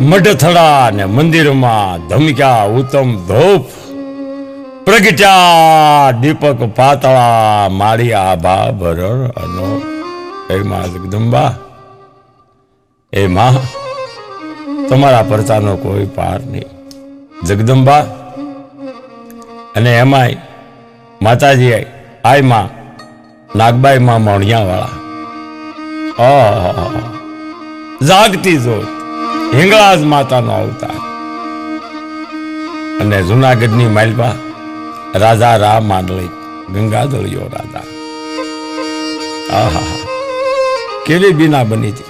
મઢથડા ને મંદિરમાં ધમક્યા ઉત્તમ ધૂપ. પ્રગટ્યા દીપક પાતળા મારી આભા ભરણ અનો હે મા જગદંબા એ મા, તમારા પરચાનો કોઈ પાર નહીં. જગદંબા, અને એમાંય માતાજી આયમાં, નાગબાઈ માં મોણિયાવાળા. જાગતી જોત. હિંગળાજ માતાનો અવતાર. અને જુનાગઢની માલપા રાજા રામ માંડલી ગંગાધળિયો રાજા. આહા કેવી બીના બની હતી?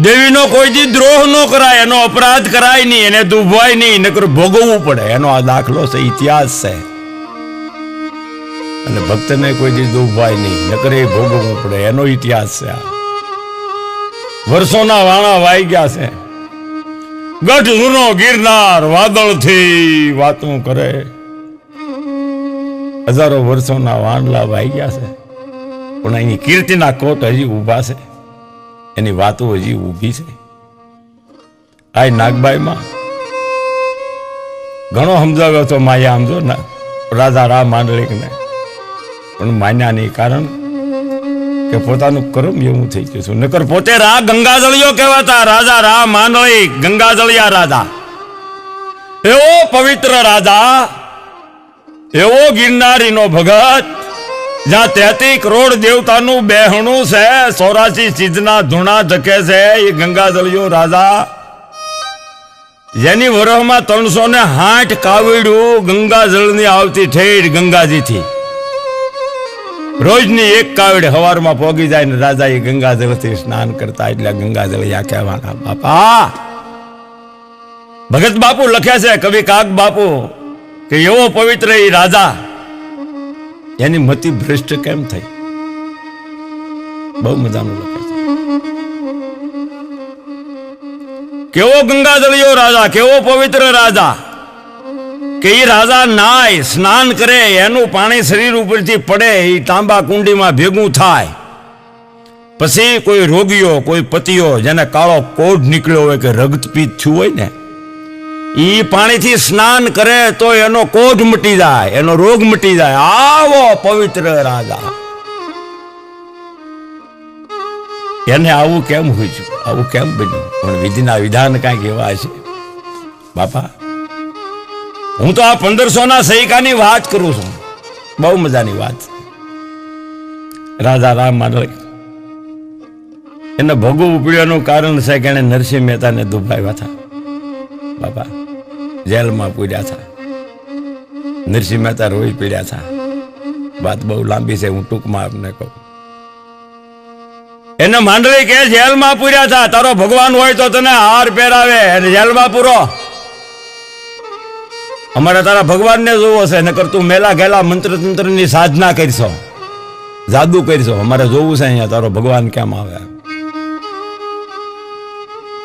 દેવીનો કોઈ દી દ્રોહ ન કરાય, એનો અપરાધ કરાય નહીં, એને દુભાય નહીં, નકર ભોગવવું પડે. એનો આ દાખલો છે, ઇતિહાસ છે. અને ભક્તને કોઈ દી દુભાય નહીં, નકર એ ભોગવવું પડે. એનો ઇતિહાસ છે આ. વર્ષોના વાણા વાઈ ગયા છે. ગઢ જૂનો ગિરનાર વાદળથી વાતું કરે. હજારો વર્ષોના વાંડલા વાઈ ગયા છે. પણ એની કીર્તિના કોટ હજી ઊભા છે. એની વાતો હજી ઊભી છે. આ નાગબાઈમાં ઘણો સમજાવ્યો હતો માયા સમજો ને, રાજા રામ માંડલિકને. પણ માન્યા નહીં કારણ કે પોતાનું કર્મ એવું થઈ ગયું છું. નકર પોતે રા ગંગાજળિયો કહેવાતા. રાજા રા માનળી ગંગાજળિયા રાજા. એવો પવિત્ર રાજા, એવો ગિરનારીનો ભગત, જ્યાં તેતી કરોડ દેવતાનું બેહણું છે ચોરાસી ચીજના ધૂણા ધકે છે એ ગંગાજળિયો રાજા. જેની વરહમાં ત્રણસો ને હાઠ કાવડ્યું ગંગાજળની આવતી ઠેઠ ગંગાજીથી. રોજની એક કાવડ હવારમાં પોગી જાય ને રાજા એ ગંગાજળથી સ્નાન કરતા એટલે ગંગાજળિયા કહેવાના, બાપા! ભગત બાપુ લખ્યા છે, કવિ કાક બાપુ, કે એવો પવિત્ર એ રાજા, એની મતિ ભ્રષ્ટ કેમ થઈ? બહુ મજાનું લખે છે. કેવો ગંગાજળિયો રાજા, કેવો પવિત્ર રાજા કે એ રાજા નાય, સ્નાન કરે, એનું પાણી શરીર ઉપરથી પડે એ તાંબા કુંડીમાં ભેગું થાય. પછી કોઈ રોગીઓ, કોઈ પતિઓ, જેને કાળો કોઢ નીકળ્યો હોય કે રક્તપીત થયું હોય ને એ પાણીથી સ્નાન કરે તો એનો કોઢ મટી જાય, એનો રોગ મટી જાય. આવો પવિત્ર રાજા. એને આવું કેમ હોય આવું કેમ બન્યું? પણ વિધિના વિધાન કાંઈક એવા છે? બાપા હું તો આ પંદરસો ના સૈકાની વાત કરું છું. બહુ મજાની વાત. રાજા રામ માંડળી એને ભોગવવું પડ્યાનું કારણ છે કે એને નરસિંહ મહેતાને દુભાવ્યા હતા. બાપા, જેલમાં પૂર્યા હતા. નરસિંહ મહેતા રોઈ પીડ્યા હતા. વાત બહુ લાંબી છે, હું ટૂંકમાં આપને કહું. એને માંડવી કે જેલમાં પૂર્યા હતા? તારો ભગવાન હોય તો તને હાર પહેરાવે અને જેલમાં પૂરો. અમારે તારા ભગવાનને જોવો છે, નકર તું મેલા ગેલા મંત્ર તંત્રની સાધના કરશો. જાદુ કરશો. અમારે જોવું છે અહીંયા, તારો ભગવાન કેમ આવે?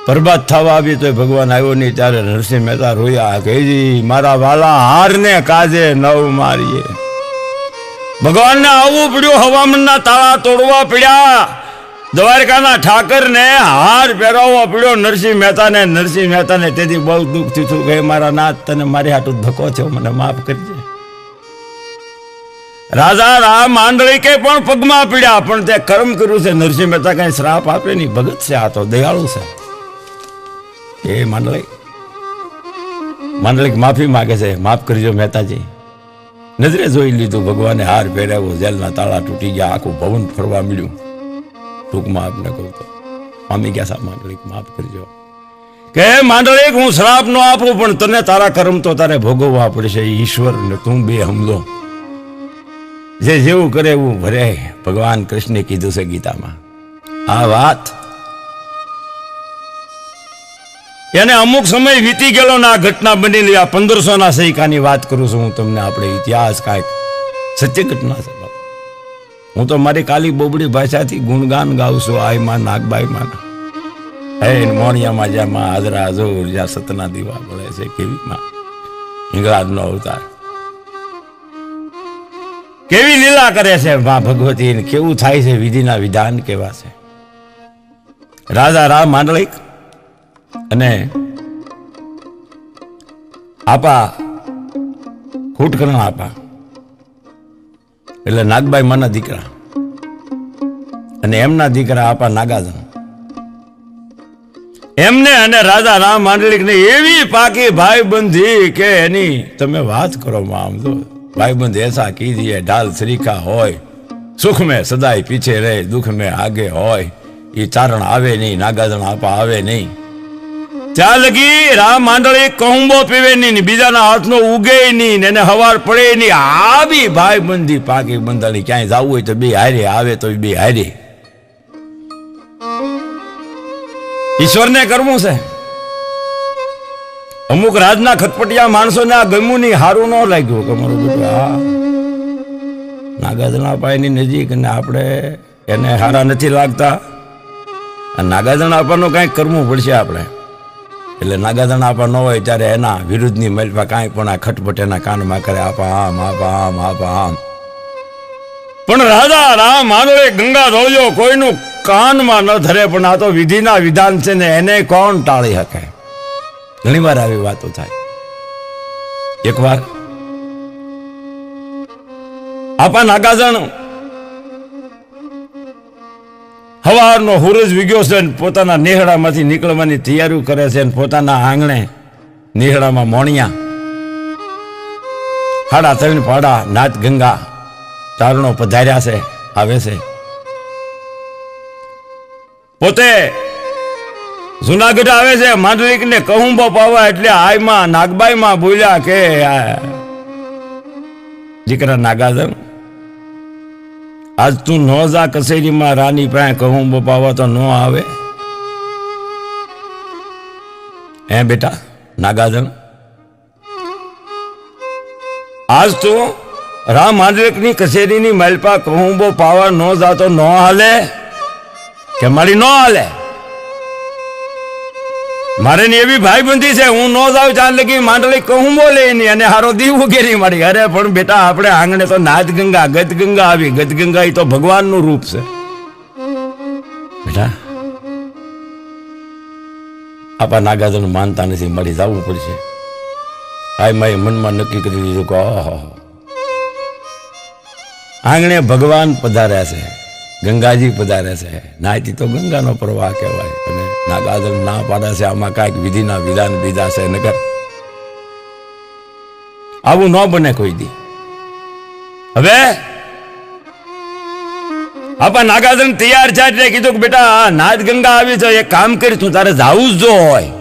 બરબાદ થવા આવી તો ભગવાન આવ્યો નહીં, ત્યારે નરસિંહ મહેતા રોયા કે મારા વાલા, હારને કાજે નવ મારીએ. ભગવાનને આવવું પડ્યું, હવામાનના તાળા તોડવા પડ્યા. દ્વારકાના ઠાકરને હાર પહેરાવવો પડ્યો. નરસિંહ મહેતાને નરસિંહ મહેતાને તેથી બહુ દુઃખ થયું કે મારા નાથ, તને મારી હાટું ધક્કો છે, મને માફ કરજે. રાજા રામ માંડળી કે પણ પગમાં પીડ્યા, પણ તે કર્મ કર્યું છે. નરસિંહ મહેતા કઈ શ્રાપ આપે નહીં. ભગત છે આ તો, દયાળુ છે. એ માંડળી માંડળી માફી માગે છે. માફ કરજો મહેતાજી. નજરે જોઈ લીધું ભગવાને હાર પહેરાવ્યો. જેલના તાળા તૂટી ગયા, આખું ભવન ફરવા મળ્યું. ટૂંકમાં આપને કહું તો. પામી ગયા સા માંડલિક, માફ કરજો. કે, માંડલિક, હું શ્રાપ નો આપું, પણ તને તારા કર્મ તો તારે ભોગવવા પડશે ઈશ્વર ને તું બે હમલો. જે જેવું કરે એવું ભરે. ભગવાન કૃષ્ણે કીધું છે ગીતામાં. આ વાત એને અમુક સમય વીતી ગયેલો ને આ ઘટના બનેલી. આ પંદરસો ના સૈકાની વાત કરું છું હું તમને. આપણે ઇતિહાસ કાંઈક, સત્ય ઘટના છે. હું તો મારી કાલી બોબડી ભાષાથી ગુણગાન ગાઉં છું આઈ માં નાગબાઈ માં હે મોણિયામાં જ્યાં માં હાજરા હજુર, જ્યાં સતના દીવા મળે છે, કેવી માં? હિંગળાજનો અવતાર. કેવી લીલા કરે છે માં ભગવતી કેવું થાય છે વિધિના વિધાન કેવા છે? રાજા રામ માંડલિક અને આપા, ખૂટકરણ આપા. એટલે નાગબાઈ માના દીકરા. અને એમના દીકરા આપા નાગાજન. એમને અને રાજા રામ માંડલિકને એવી પાકી ભાઈબંધી કે એની તમે વાત કરો આમ તો ભાઈબંધ એસા કીજીએ ઢાલ શ્રીખા હોય, સુખ મેં સદાય પીછે રહે, દુઃખ મેં આગે હોય એ ચારણ આવે નહીં નાગાજણ આપા આવે નહીં. ત્યાં લગી રામ માંડળી કહુંબો પીવે નહીં બીજાના હાથનો ઉગે નહીં એને હવાર પડે નહીં. આવી ભાઈ બંધી પાકી બંધાણી ક્યાંય જવું હોય તો બે હારે આવે તો બે હારે. ઈશ્વરને કરવું છે? અમુક રાજના ખટપટિયા માણસોને આ ગમ્યું નહીં. સારું ન લાગ્યું કે મારું બધું હા. નાગાજણા પાયની નજીક ને આપણે એને હારા નથી લાગતા. આ નાગાજણા આપવાનું કાંઈક કરવું પડશે આપણે. એટલે નાગાજણા આપવા ન હોય ત્યારે એના વિરુદ્ધની મલપા કાંઈ પણ આ ખટપટ એના કાનમાં કરે. આપા આમ આપા આમ આપા આમ. પણ રાજા, રામ માનવે ગંગા ધોળ્યો કોઈનું કાનમાં ન ધરે, પણ આ તો વિધિના વિધાન છે ને એને કોણ ટાળી શકે? ઘણી વાર આવી વાતો થાય. એકવાર આપા નાગાજણ હવારનો હુરજ વિગ્યો છે ને પોતાના નેહડામાંથી નીકળવાની તૈયારી કરે છે ને પોતાના આંગણે નેહડામાં મોણિયા. હાડા ત્રણ પાડા નાથ ગંગા ચારણો પધાર્યા છે, આવે છે. પોતે જુનાગઢ આવે છે માંડલિક ને કહુંબો પાવા એટલે આયમાં નાગબાઈમાં બોલ્યા કે દીકરા નાગાજન આજ તું ન જા કચેરીમાં, રાની પાસે કહું પાવા તો ન આવે. હે બેટા, નાગાજન? આજ તું રામ માંડલિકની કચેરીની માલપા કહુંબો પાવા ન જાતો ન હાલે. કે મારી ન હાલે? મારે ની એવી ભાઈબંધી છે, હું ન જાઉં ચાલ લગી માંડલી કહું બોલે નહીં અને હારો દીવ ઘેરી મારી. અરે, પણ બેટા, આપણે આંગણે તો નાદગંગા ગદગંગા આવી. ગદગંગા એ તો ભગવાનનું રૂપ છે. બેટા આપા નાગાજન માનતા નથી મળી જવું પડશે. આય માય મનમાં નક્કી કરી દીધું કે ઓહો આંગણે ભગવાન પધાર્યા છે, ગંગાજી પધારે છે. નાયતી તો ગંગાનો પ્રવાહ કહેવાય, અને નાગાજલ ના પાડે આમાં કાંઈક વિધિના વિધાન બીજા છે નગર આવું ન બને કોઈ દી. હવે આપા નાગાજન તૈયાર છે એટલે કીધું કે બેટા નાદ ગંગા આવી છે, એક કામ કરી, તું તારે જાવું જ જો હોય.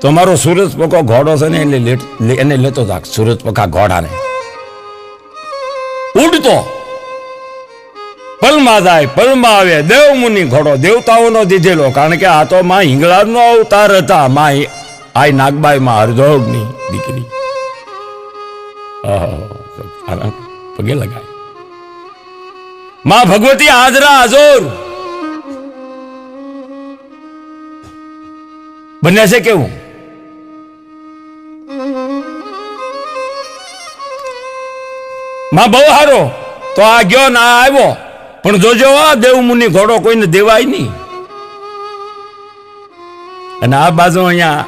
તો મારો સુરજ પકો ઘોડો છે ને એટલે એને લેતો થાક, સુરજ પકા ઘોડાને. ઉડતો. પલમાં જાય, પલમાં આવે, દેવ મુનિ ઘોડો, દેવતાઓનો દીધેલો. કારણ કે આ તો માં હિંગળાનો અવતાર હતા. માં આઈ નાગબાઈમાં હરજોગની દીકરી. પગે લગાય. માં ભગવતી હાજરા હાજોર. બન્યા છે કેવું? માં બહુ સારો. તો આ ગયો ને આ આવ્યો. પણ જોજો આ દેવ મુનિ ઘોડો કોઈને દેવાય નહીં. અને આ બાજુ અહીંયા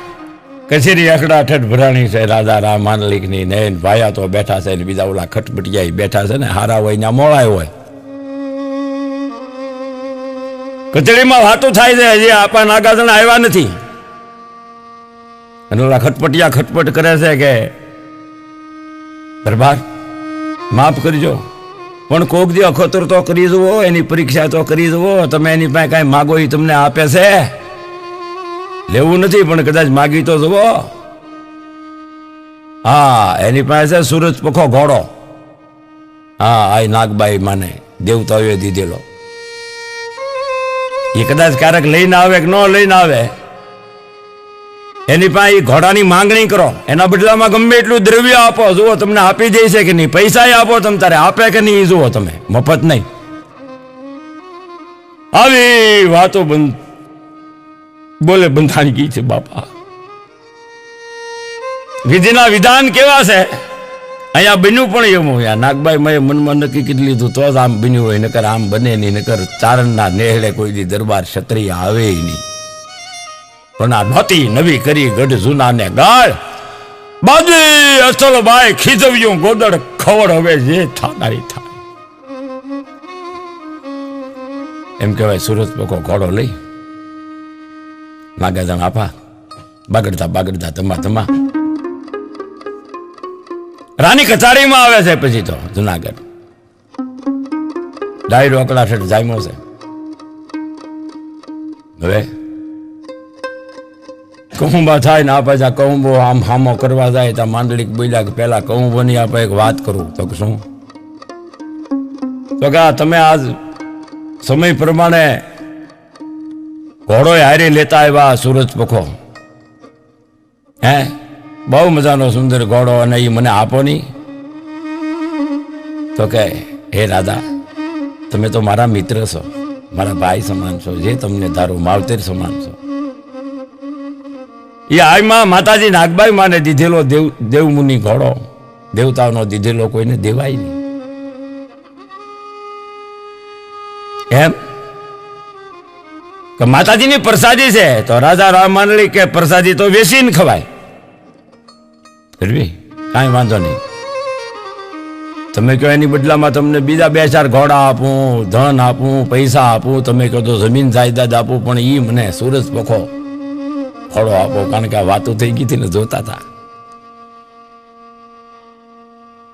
કચેરી અખડા ઠઠ ભરાણી છે રાજા રામ માનલિકની ને ભાયા તો બેઠા છે ને બીજા ઓલા ખટપટિયા બેઠા છે ને હારા હોય ને મોળાય હોય. કચેરીમાં વાતો થાય છે, હજી આપા નાગાજણ આવ્યા નથી. અને ઓલા ખટપટિયા ખટપટ કરે છે કે, દરબાર, માફ કરજો. પણ કોક દી અખતર તો કરી જુઓ, એની પરીક્ષા તો કરી જુઓ, તમે એની પાસે કાંઈ માગો એ તમને આપે છે? લેવું નથી, પણ કદાચ માગી તો જુઓ. હા, એની પાસે સૂરજ પખો ઘોડો. હા આ નાગબાઈ માને, દેવતાઓએ દીધેલો. એ કદાચ ક્યારેક લઈને આવે કે ન લઈને આવે? એની પાસે ઘોડાની માંગણી કરો. એના બદલામાં ગમે એટલું દ્રવ્ય આપો, જુઓ તમને આપી દે છે કે નહીં. પૈસા આપો તમે, તારે આપે કે નહીં, જુઓ તમે. મફત નહીં. આવી વાતો બંધ. બોલે, બંધાણી ગઈ છે, બાપા? વિધિના વિધાન કેવા છે? અહીંયા બન્યું પણ એવું હોય. નાગભાઈ મેં મનમાં નક્કી કરી લીધું, તો જ આમ બન્યું હોય. નકર આમ બને નહીં, નકર ચારણના નેહડે કોઈ દી દરબાર ક્ષત્રિય આવે નહીં. પણ આ નવી કરી ગઢ જૂનાને ગાળ. બાજી અસલ ભાઈ ખીજવ્યું, ગોદડ ખવડ હવે જે થાનારી થાય. એમ કહેવાય, સુરત લોકો ઘોડો લઈ. નાગાજણ આપા. બાગડતા બાગડતા, તમા તમા. રાની કચારીમાં આવે છે પછી તો, જુનાગઢ. ડાયરો ઠેઠ જામ્યો છે. હવે કહુંબા થાય ને આપણે જ્યાં કહુંબો આમ હામો કરવા જાય ત્યાં માંડલિક બોલ્યા કે પેલા કહુંબોની આપણે એક વાત કરું. તો શું? તો કે આ તમે આજ સમય પ્રમાણે ઘોડો હારી લેતા આવ્યા સૂરજ પખો. હે? બહુ મજાનો સુંદર ઘોડો અને એ મને આપો નહીં. તો કે, હે રાધા તમે તો મારા મિત્ર છો. મારા ભાઈ સમાન છો. જે તમને ધારું, માવતેર સમાન છો. એ હાલમાં માતાજી નાગબાઈ માને દીધેલો દેવ, દેવમુનિ ઘોડો. દેવતાઓનો દીધેલો કોઈને દેવાય નહીં. એમ? કે માતાજીની પ્રસાદી છે, તો રાજા રામ માનલી કે પ્રસાદી તો વેસીને ખવાય. કરવી કાંઈ વાંધો નહીં. તમે કહો એની બદલામાં તમને બીજા બે ચાર ઘોડા આપું, ધન આપું, પૈસા આપું, તમે કહો તો જમીન જાયદાદ આપું, પણ એ મને સૂરજ પખો ઘોડો આપો, કારણ કે આ વાતો થઈ ગઈ ને જોતા હતા.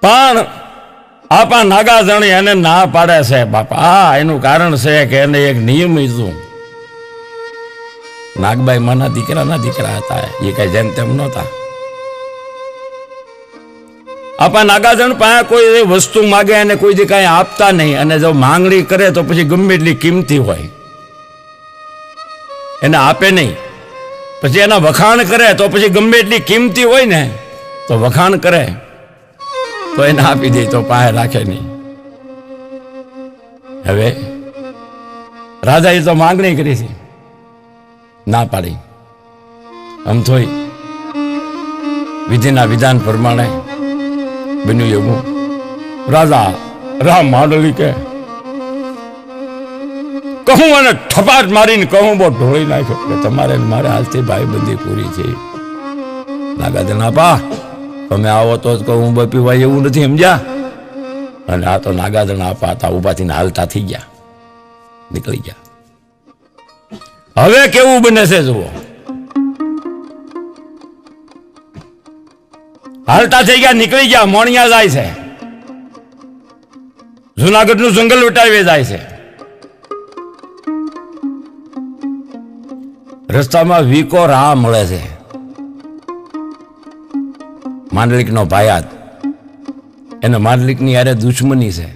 પણ આપા નાગાજણી એને ના પાડે છે, બાપા. આ એનું કારણ છે કે એને એક નિયમ હતું નાગબાઈ માના દીકરાના દીકરા હતા એ. કઈ જેમ તેમ નહોતા. આપણા નાગાજણ પાસે કોઈ વસ્તુ માગે અને કોઈ જે કાંઈ આપતા નહીં. અને જો માંગણી કરે તો પછી ગમે એટલી કિંમતી હોય. એને આપે નહીં. પછી એના વખાણ કરે, તો પછી ગમે એટલી કિંમતી હોય ને, તો વખાણ કરે. તો એને આપી દે, તો પાસે રાખે નહીં. હવે રાજાએ તો માંગણી કરી છે. ના પાડી. આમ થોઈ વિધિના વિધાન પ્રમાણે બન્યું એવું. રાજા રામ માંડલી કે કહું અને ઠપાટ મારીને કહું, બહુ ઢોળી નાખ્યો કે તમારે મારે હાલથી ભાઈબંધી પૂરી છે. નાગાજન પા તમે આવો તો જ કહું બપી ભાઈ એવું નથી, સમજ્યા? અને આ તો નાગાજન પા હતા ઉભાથી હાલતા થઈ ગયા. નીકળી ગયા. હવે કેવું બને છે, જુઓ. હાલતા થઈ ગયા, નીકળી ગયા, મોણિયા જાય છે. જુનાગઢનું જંગલ વટાવી જાય છે. રસ્તામાં વીકો રાહ મળે છે. માંડલિકનો ભાયાત. એને માંડલિકની યારે દુશ્મની છે.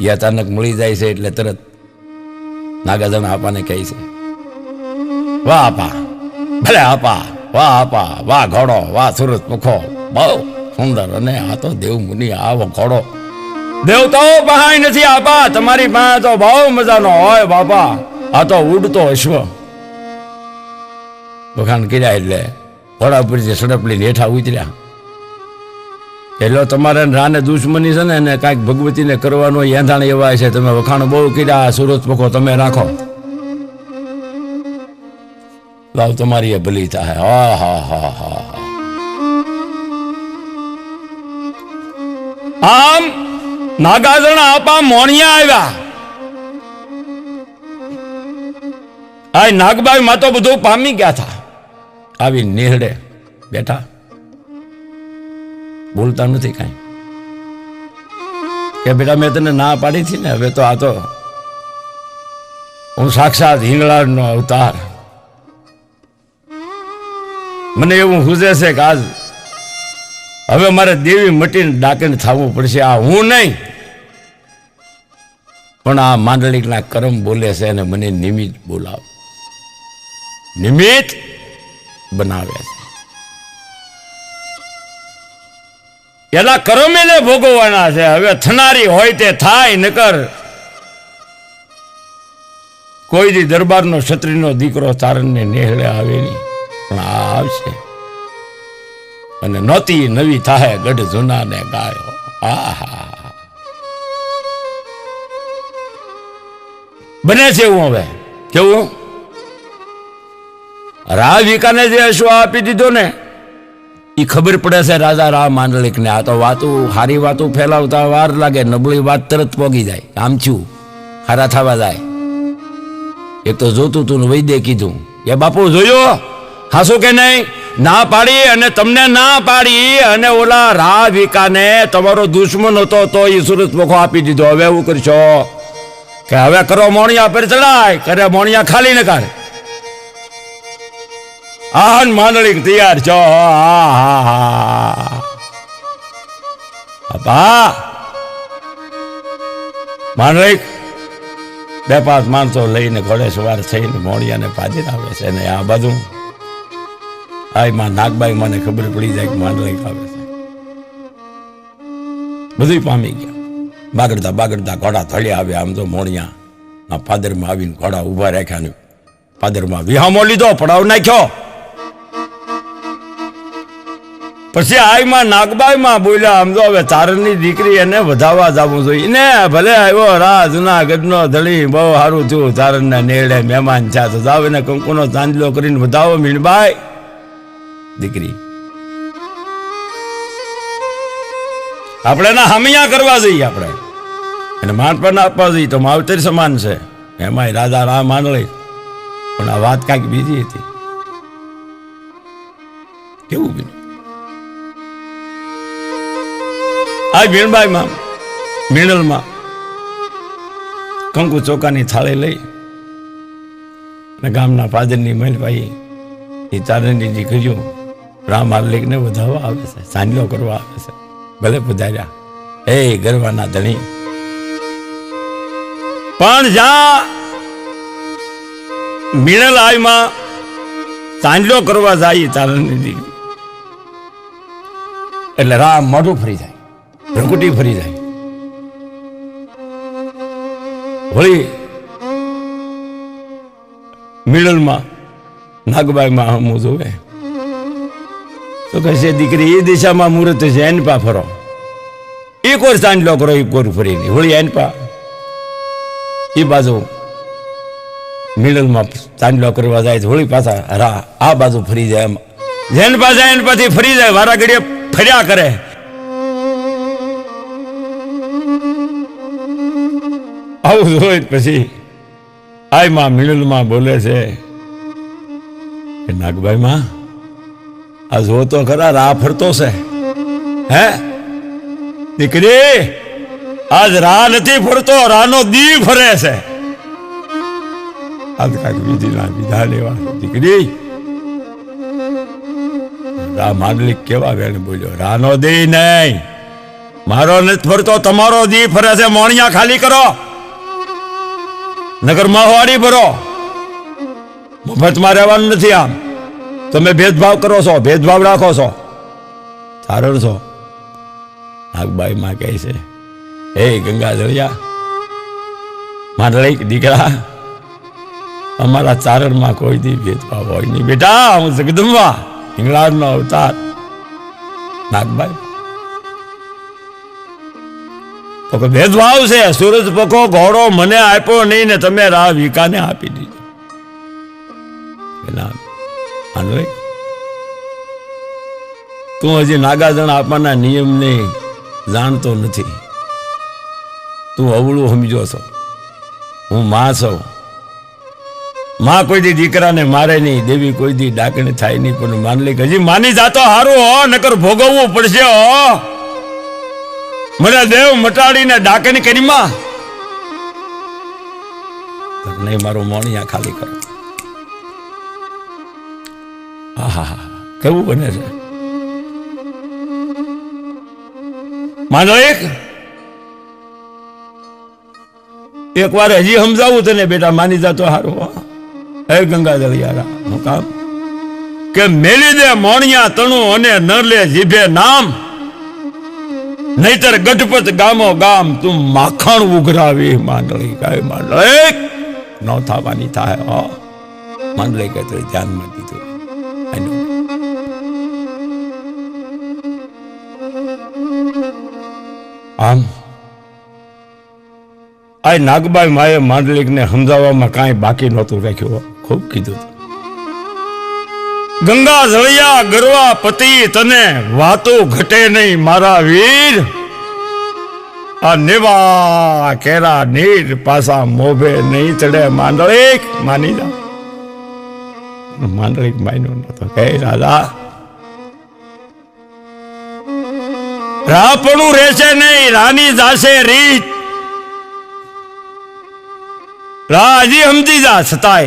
એ અચાનક મળી જાય છે એટલે તરત નાગાજન આપાને કહે છે. વાહ આપા. ભલે આપા. વાહ આપા. વાહ ઘોડો. વાહ સુરત મુખો. બહુ સુંદર અને આ તો દેવ મુનિ આવો ઘોડો. દેવતાઓ પહાય નથી આપા. તમારી પાસે તો બહુ મજાનો હોય બાપા. આ તો ઉડતો અશ્વ વખાણ કર્યા એટલે ઘોડા પરથી સડપ લઈને હેઠા ઉતર્યા. એટલે તમારે રાને દુશ્મની છે ને એને કાંઈક ભગવતીને કરવાનો એંધાણ એવા છે, તમે વખાણ બહુ કર્યા સુરત પખો તમે રાખો. લાવ તમારી એ ભલી થાય. હા હા હા હા આમ નાગાજણ આપા મોણિયા આવ્યા. આ નાગબાઈ માં તો બધું પામી ગયા હતા. આવી નેહડે બેઠા. બોલતા નથી કાંઈ. કે બેટા, મેં તને ના પાડી હતી ને, હવે તો આ તો હું સાક્ષાત હિંગળાનો અવતાર. મને એવું હુજે છે કે આજ હવે મારે દેવી મટીને ડાકીને થવું પડશે. આ હું નહીં, પણ આ માંડલિકના કરમ બોલે છે અને મને નિમિત્ત બોલાવ. નિમિત્ત? બનાવે છે. પેલા કરમેને ભોગવવાના છે. હવે થનારી હોય તે થાય, નકર કોઈ દી દરબારનો ક્ષત્રિયનો દીકરો તારણને નેહળે નહીં પણ આ આવશે. અને નોતી નવી થાય ગઢ જૂના ને ગાયો. આહા. બને છે એવું હવે. કેવું? રા વિકાને જે અશ્વ આપી દીધો ને એ ખબર પડે છે રાજા રા માંડલિકને. આ તો વાતું સારી વાતું ફેલાવતા વાર લાગે, નબળી વાત તરત પોગી જાય. આમ છું હારા થવા જાય. એક તો જોતું તું વૈદ્ય કીધું, એ બાપુ, જોયો? હાસું કે નહીં? ના પાડી અને તમને ના પાડી અને ઓલા રા વિકાને તમારો દુશ્મન હતો તો એ સુરત પોખો આપી દીધો. હવે એવું કરશો? કે હવે કરો, મોણિયા પર ચડાય, કરે, મોણિયા ખાલી ન કાઢે આહન માંડળી તૈયાર છો. હા માંડળી બે પાંચ માણસો લઈને ઘોડે સવાર થઈને મોડિયાને પાદર આવે છે ને આ બધું. આમાં નાગબાઈ મને ખબર પડી જાય કે માંડળી આવે છે. બધું પામી ગયા. બાગડતા બાગડતા ઘોડા થળિયા આવ્યા આમ તો મોણિયા આ પાદરમાં આવીને ઘોડા ઊભા રાખ્યા ને પાદરમાં વિહામો લીધો, પડાવ નાખ્યો. પછી આઈમાં નાગબાઈમાં બોલ્યા, આમ તો હવે તારણની દીકરી એને વધાવવા જવું જોઈએ. ને ભલે આવ્યો, રા, જુનાગઢનો ધણી, બહુ સારું થયું તારણના નેડે મહેમાન છે તો જાવ એને કંકુનો ચાંદલો કરીને વધાવો, મીણબાઈ. દીકરી. આપણે એના હમિયા કરવા જોઈએ આપણે. એને માનપણ આપવા જોઈએ, તો માવતર સમાન છે. એમાંય રાજા રામ માંડળી. પણ આ વાત કાંઈક બીજી હતી. કેવું બીજું આ મીણબાઈમાં મીણલમાં કંકુ ચોકાની થાળી લઈ અને ગામના પાદરની મહેલભાઈ એ તારણની દીકરીઓ રામ આલિકને વધાવવા આવે છે, સાંજલો કરવા આવે છે. ભલે પધાર્યા હે ગરવાના ધણી. પણ જા મિણલ આઈમાં સાંજલો કરવા જાય તારણની દીકરી એટલે રામ મોઢું ફરી જાય. ભ્રકુટી ફરી જાય. વળી મિડલમાં નાગબાઈમાં હમું જોવે. તો કહે છે, દીકરી, એ દિશામાં મુહૂર્ત છે, એન પા ફરો. એ કોર ચાંદલો કરો એ કોર ફરી નહીં વળી એન પા, એ બાજુ મિડલમાં ચાંદલો કરવા જાય વળી પાછા રા આ બાજુ ફરી જાય એમ. જેન પાસે એન પાછી ફરી જાય વારા ઘડીએ ફર્યા કરે. આવું જોઈ પછી આયમાં મિડલમાં બોલે છે નાગભાઈ માં આ જો તો ખરા રા ફરતો છે. હે? દીકરી, આજ રા નથી ફરતો રાનો દી ફરે છે. આજ કાંઈક વિધિના વિધા લેવા દીકરી રા માંડલિક કેવા વેણ બોલ્યો? રાનો દી નહીં. મારો નથી ફરતો, તમારો દી ફરે છે. મોણિયા ખાલી કરો. નગર હોડી ભરો. મફતમાં રહેવાનું નથી આમ. તમે ભેદભાવ કરો છો, ભેદભાવ રાખો છો. સારણ છો. નાગબાઈ માં કહે છે, હે ગંગાધરિયા મારા દીકરા, અમારા ચારણમાં કોઈ દી ભેદભાવ હોય નહીં. બેટા, હું જગદંબા, હિંગળાજનો અવતાર. નાગબાઈ તો કે ભેદભાવ છે, સૂરજ પકો, ઘોડો મને આપ્યો નહીં ને તમે રા વિકાને આપી દીધો. કે ના તું હજી નાગાજણ આપવાના નિયમને જાણતો નથી. તું અવળું સમજો છો. હું માં છું. માં કોઈ દી દીકરાને મારે નહીં, દેવી કોઈ દી ડાકણી થાય નહીં, પણ માનલી હજી માની જાતો હારું હો, નકર ભોગવવું પડશે હો. મને દેવ મટાડીને ડાકણી કરીમાં નહીં, મારું મોણિયા ખાલી કરો. કેવું બને છે? માનો એક. એક વાર હજી સમજાવું તને, બેટા, માની જાતો હારો, હે. ગંગા યારા, હું કામ? કે મેલી દે મોણિયા તણું અને ન લે જીભે નામ. નહીતર ગઢપત ગામો ગામ તું માખણ ઉઘરાવી, માંડળી કાય માંડળી. ન થવાની થાય, હો. માંડળી કે તો ધ્યાનમાં દીધું. I આમ આ નાગબાઈ માએ માંડલિકને સમજાવવામાં કાંઈ બાકી નહોતું રાખ્યું ખૂબ કીધું. ગંગા, જળિયા, ગરવા, પતિ, તને વાતો ઘટે નહીં મારા વીર. આ નેવા કેરા નીર પાસા મોભે નહીં ચડે માંડળીક. માની જા. માંડળીક માન્યો નતો. કહે રાજા. રાપણું રહેશે નહીં, રાની જાશે રીત. રા હજી સમજી જા છતાંય.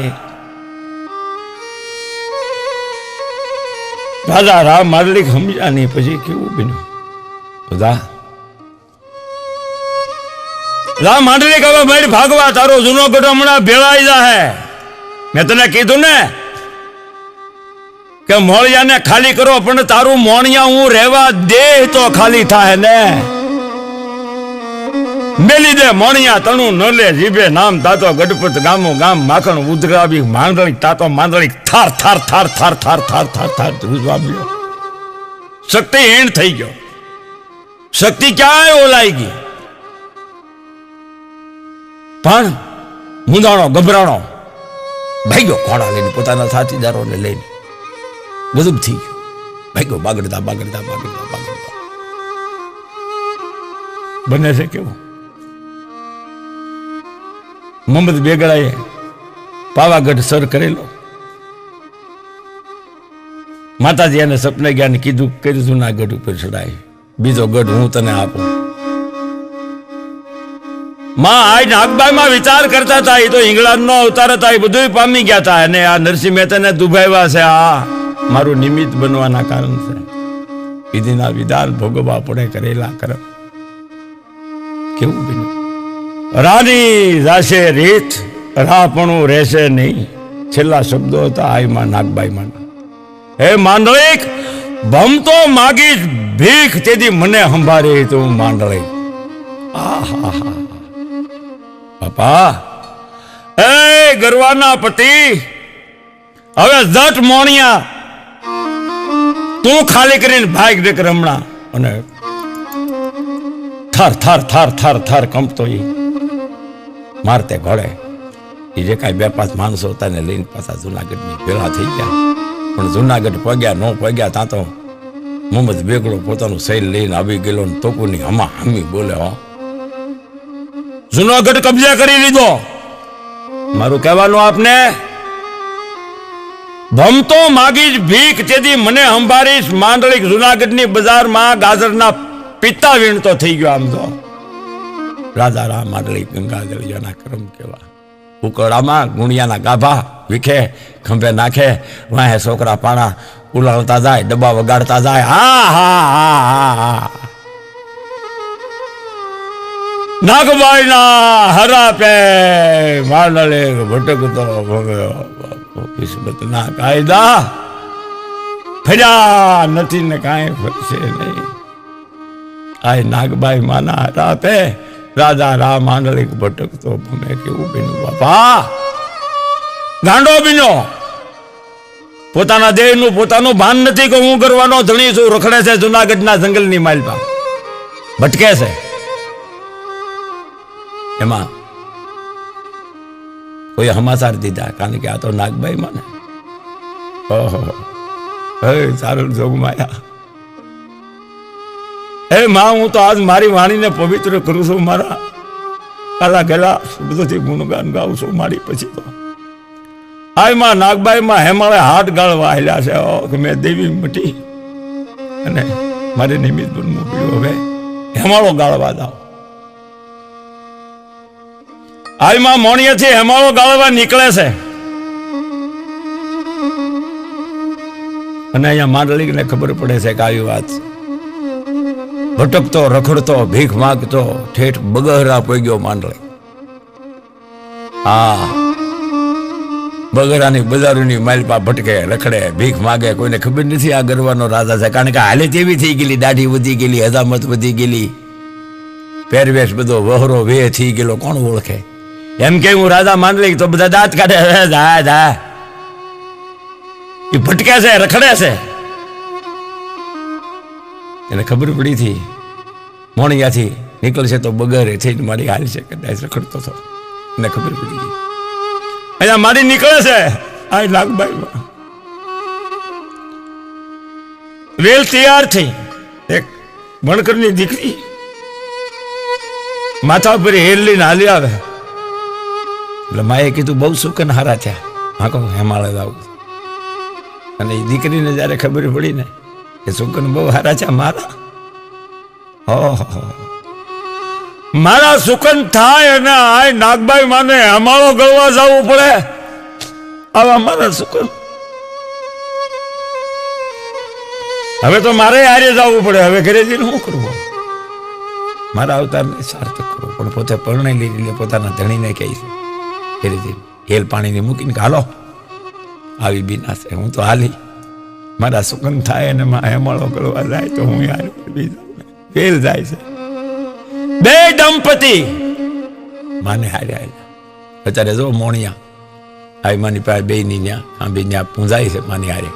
રાજા રામ માંડળીક સમજ્યા નહીં પછી કેવું બન્યું? બધા? રામ માંડલિક હવે ભાઈ ભાગવા, તારો જૂનો ગઢ હમણાં ભેળાઈ જાહે. મેં તને કીધું ને કે મોળિયાને ખાલી કરો, પણ તારું મોણિયા હું રહેવા દે તો ખાલી થાય ને. મેલી દે મોણિયા તણું ન જીભે નામ તાતો ગઢપત ગામો ગામ માખણ ઉધરાવી માંડળી તાતો માંડળી થાર થાર થાર થાર થાર થાર થાર થાર ધ્રુજવા શક્તિ હેણ થઈ ગયો. શક્તિ ક્યાંય ઓલાઈ ગઈ? પણ મુંદાણો, ગભરાણો ભાગ્યો ખોડા લઈને, પોતાના સાથીદારોને લઈને. બધું થઈ ગયું. ભાગ્યો બાગડતા બાગડતા બાગડતા બાગડતા. બને છે કેવું? મોહમ્મદ બેગડાએ પાવાગઢ સર કરેલો. માતાજી એને સપને જ્ઞાન કીધું, કર્યું જુનાગઢ ઉપર ચડાય. બીજો ગઢ હું તને આપું. માં આ નાગબાઈમાં વિચાર કરતા હતા એ તો ઇંગ્લેન્ડનો અવતાર હતા એ બધું પામી ગયા હતા. અને આ નરસિંહ મહેતાને દુભાવ્યા છે. આ મારું નિમિત્ત બનવાના કારણ છે. વિધિના વિધાન ભોગવવા પડે કરેલા કરમ. કેવું બન્યું? રાની રાશે રીત, રાપણું રહેશે નહીં. છેલ્લા શબ્દો હતા આઈમાં નાગબાઈમાં. હે માંડળીક ભમતો માગી ભીખ તેથી મને સંભાળી તું માંડળી આહા બાપા, એ ગરવાના પતિ, હવે જટ મોણિયા, તું ખાલી કરીને ભાગ દેખ રમણા. અને થર થર થર થર થર કંપતો ઈ. મારતે ઘોડે. એ જે કાંઈ બે પાંચ માણસો હતા ને લઈને પાછા જુનાગઢની ભેળા થઈ ગયા. પણ જુનાગઢ પગ્યા, ન પગ્યા, ત્યાં તો મોહમ્મદ બેગડો પોતાનું શૈલ લઈને આવી ગયેલો ને તોકુની હમા હમી બોલે, હો. જુનાગઢ કબજે કરી લીધો. મારું કહેવાનું આપને ભમતો માગીશ ભીખ તેથી મને સંભાળીશ, માંડળીક જુનાગઢની બજારમાં ગાજરના પિત્તા વીણતો થઈ ગયો આમ તો. રાજા રામ માંડળી ગંગાધર જેના કરમ કેવા. ઉકળામાં ગુણિયાના ગાભા વિખે, ખંભે નાખે, વાહે છોકરા પાણા ઉલાળતા જાય, ડબ્બા વગાડતા જાય. હા હા હા હા નાગબાઈના હરા પે માંડલે ભટકતો ભવ્યો કિસ્મતના કાયદા. ફર્યા નથી ને કાંઈ ફરશે નહીં. આ નાગબાઈ માના હરા પે રાજા રામ માંડલિક ભટકતો ભમે કેવું બીનું બાપા. ગાંડો બીનો! પોતાના દેહનું, પોતાનું ભાન નથી કે હું કરવાનો ધણી છું, રખડે છે જુનાગઢના જંગલની માલપા. ભટકે છે. એમાં કોઈ સમાચાર દીધા, કારણ કે આ તો નાગભાઈ મને ઓહો, હે સારું જોગમાયા. હે માં, હું તો આજ મારી વાણીને પવિત્ર કરું છું, મારા કાલા ગેલા શબ્દોથી ગુણગાન ગાઉં છું, મારી પછી તો. આયમાં નાગબાઈમાં હેમાળે હાથ ગાળવા આવેલા છે કે મેં દેવી મટી અને મારે નિમિત્ત બનવું મોકલ્યું. હવે હેમાળો ગાળવા દાવ હાલમાં મોણિયાથી હેમાળો ગાળવા નીકળે છે. અને અહીંયા માંડલિકને ખબર પડે છે કે આવી વાત ભટકતો, રખડતો, ભીખ માગતો, ઠેઠ બગહરા પોગ્યો માંડળી. હા બગરાની બજારોની માલપા ભટકે, રખડે, ભીખ માગે, કોઈને ખબર નથી આ ગરવાનો રાજા છે. કારણ કે હાલે તેવી થઈ ગયેલી, દાઢી વધી ગયેલી, હજામત વધી ગયેલી. પહેરવેશ બધો વહરો વે થઈ ગયેલો, કોણ ઓળખે? એમ કે હું રાજા માંડલી તો બધા દાંત કાઢે. ધા જા એ ભટકે છે, રખડે છે. એને ખબર પડી હતી. મોણિયાથી નીકળશે તો બગરે થઈને મારી હાલ છે, કદાચ રખડતો હતો એને ખબર પડી ગઈ. અહીંયા મારી નીકળે છે. આ નાગબાઈમાં વેલ તૈયાર થઈ. એક વણકરની દીકરી માથા ઉપર હેર લઈને હાલી આવે. એટલે માએ કીધું, બહુ સુકન હારા થયા હા, કહું હેમાળે આવું. અને એ દીકરીને જ્યારે ખબર પડી ને કે સુકન બહુ હારા છે મારા. મારા સુકન થાય અને આ નાગભાઈ માને હમાળો ગળવા જવું પડે. આવા મારા સુકન. હવે તો મારે આરે જવું પડે. હવે ઘરે જઈને શું કરવું મારા અવતારને સાર્થક કરો પણ પોતે પરણે લીધી લે પોતાના ધણીને કહે છે. ઘરે જઈને હેલ પાણીને મૂકીને હાલો, આવી બીના છે હું તો હાલી. મારા સુકન થાય અને માં હેમાળો કરવા જાય તો હું યાર ફેલ જાય છે. બે દંપતી. માને હારે અત્યારે જો મોણિયા આ માની પાસે બે ની ન્યા આંબી ન્યા પૂંજાય છે માની હારે.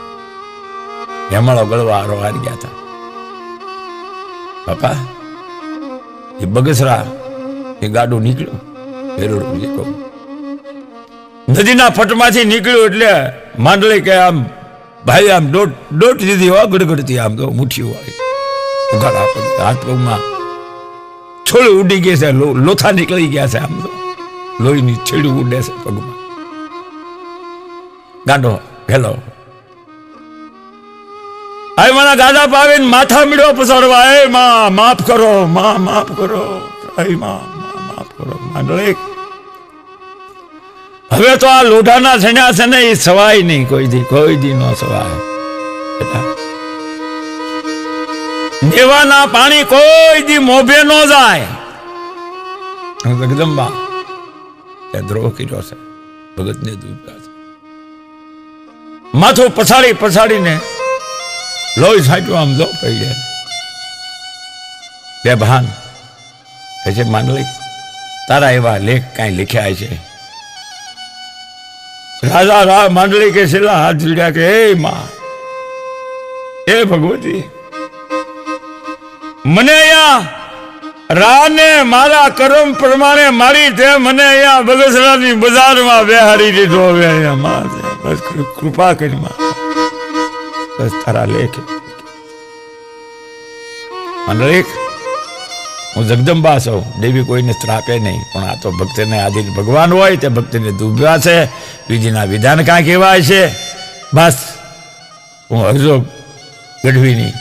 હેમાળો ગળવા હારો હારી ગયા હતા. પપ્પા એ બગસરા, એ ગાડું નીકળ્યું. વેરોડું નીકળ્યું. નદીના ફટમાંથી નીકળ્યું એટલે માંડલી કે આમ, ભાઈ આમ દોટ દોટ દીધી ગડગડતી આમ તો મુઠ્ઠીઓ વાળી ઉઘાડા પર હાથ પગમાં છોડ ઉડી ગઈ છે. લોથા નીકળી ગયા છે આમ લોહીની છેડું ઉડે છે પગમાં. ગાંડો, હેલો. આ મારા ગાડા પાવીને માથા મીડો પસારવા એ માં, માફ કરો, માં, માફ કરો. આઈ માં માફ કરો. માંડળી. હવે તો આ લોઢાના છેડ્યા છે ને એ સવાય નહીં. કોઈ દી કોઈ દી નો સવાય. દેવાના પાણી કોઈ દી મોભે ન જાય. જગદંબા તે દ્રોહ કર્યો છે. ભગતને દુર્ગા છે. માથું પછાડી પછાડીને લોહી છાંટ્યું, આમ જો પડી. બે ભાન. એ છે, માનલી, તારા એવા લેખ કાંઈ લખ્યા છે? રાજા રા માંડલી કે છેલ્લા હાથ જોડ્યા કે હે માં હે ભગવતી મને અહીંયા રાને મારા કરમ પ્રમાણે મારી તે મને અહીંયા બગસરાની બજારમાં બેહારી દીધો હવે અહીંયા કૃપા કરી બસ તારા લેખ. લેખ, હું જગદંબા છું. દેવી કોઈને ત્રાપે નહીં, પણ આ તો ભક્તને આધીન ભગવાન હોય તે ભક્તને દુભ્યા છે. બીજીના વિધાન કાંઈ કહેવાય છે. બસ, હું હરજો ગઢવીની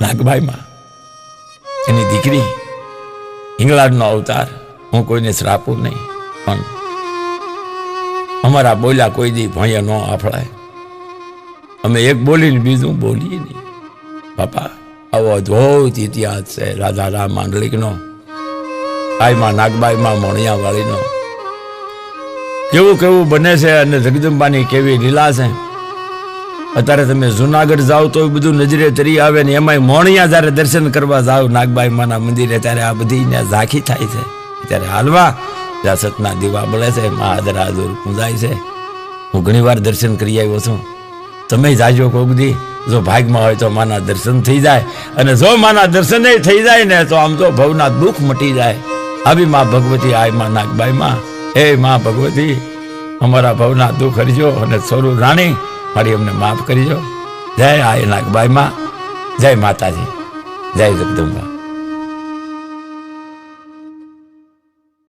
નાગબાઈમાં એની દીકરી હિંગળાજનો અવતાર. હું કોઈને શ્રાપું નહીં, પણ અમારા બોલ્યા કોઈ દી ભણ્યા ન આફળાય. અમે એક બોલીને બીજું બોલીએ નહીં. બાપા, આવો અદ્ભુત ઇતિહાસ છે રાધા રામ માંડલિકનો. આઈમાં નાગબાઈમાં મણિયાવાળીનો. કેવું કેવું બને છે અને જગદંબાની કેવી લીલા છે. અત્યારે તમે જુનાગઢ જાઓ તો બધું નજરે તરી આવે ને એમાંય મોણિયા જ્યારે દર્શન કરવા જાઓ, નાગબાઈ માના મંદિરે, ત્યારે આ બધી ઝાંખી થાય છે. ત્યારે હાલવા જ્યાં દીવા બળે છે, મા આદરાદુર પૂજાય છે. હું ઘણીવાર દર્શન કરી આવ્યો છું. તમે જાજો કોક દી જો ભાગમાં હોય તો માના દર્શન થઈ જાય. અને જો માના દર્શન થઈ જાય ને તો આમ તો ભવના દુઃખ મટી જાય. આવી માં ભગવતી આયમાં નાગબાઈ માં. હે માં ભગવતી, અમારા ભવના દુઃખ હરજો અને સોરું રાણી. મારી અમને માફ કરજો જય આય નાગબાઈ માં જય માતાજી. જય જગદંબા.